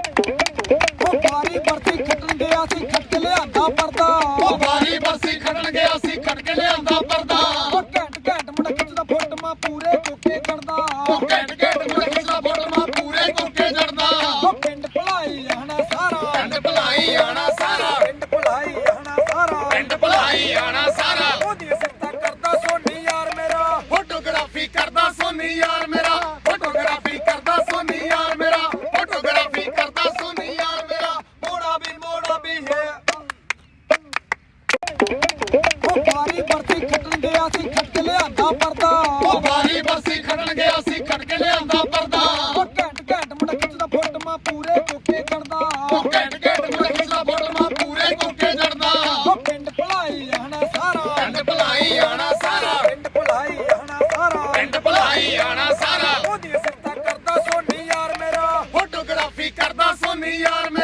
ਉਹ ਬਾਰੀ ਵਰਤੀ ਖੱਟਣ ਗਿਆ ਸੀ ਖੱਟ ਲਿਆਂਦਾ ਪਰਦਾ। ਉਹ ਬਾਰੀ ਬਰਸੀ ਖੜਨ ਗਿਆ ਸੀ ਖੜ ਕੇ ਲਿਆਂਦਾ ਪਰਦਾ। ਉਹ ਘੈਂਟ ਘੈਂਟ ਮੁੰਡਾ ਖਿੱਚਦਾ ਫੋਟੋਆਂ ਪੂਰੇ ਕੋਕੇ ਕਰਦਾ ਉਹ ਘੈਂਟ ਘੈਂਟ ਮੁੰਡੇ ਦਾ ਫੋਟੋਆਂ ਉਹ ਬਾਰੀ ਬਰਸੀ ਖੜਨ ਗਿਆ ਸੀ ਖੜ ਕੇ ਲਿਆਂਦਾ ਪਰਦਾ। ਉਹ ਘੈਂਟ ਘੈਂਟ ਮੁੰਡਾ ਖਿੱਚਦਾ ਫੋਟੋਆਂ ਪੂਰੇ ਕੋਕੇ ਕਰਦਾ ਉਹ ਘੈਂਟ ਘੈਂਟ ਮੁੰਡੇ ਦਾ ਫੋਟੋਆਂ ਪੂਰੇ ਕੋਕੇ ਜੜਦਾ ਉਹ ਪਿੰਡ ਭਲਾਈ ਆਣਾ ਸਾਰਾ। ਪਿੰਡ ਭਲਾਈ ਆਣਾ ਸਾਰਾ। ਪਿੰਡ ਭਲਾਈ ਆਣਾ ਸਾਰਾ। ਪਿੰਡ ਭਲਾਈ ਆਣਾ ਸਾਰਾ। ਉਹਦੀ ਕਰਦਾ ਸੋਨੀ ਯਾਰ ਮੇਰਾ। ਫੋਟੋਗ੍ਰਾਫੀ ਕਰਦਾ ਸੋਨੀ ਯਾਰ ਮੇਰਾ।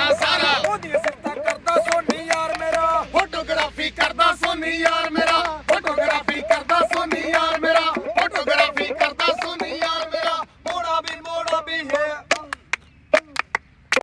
है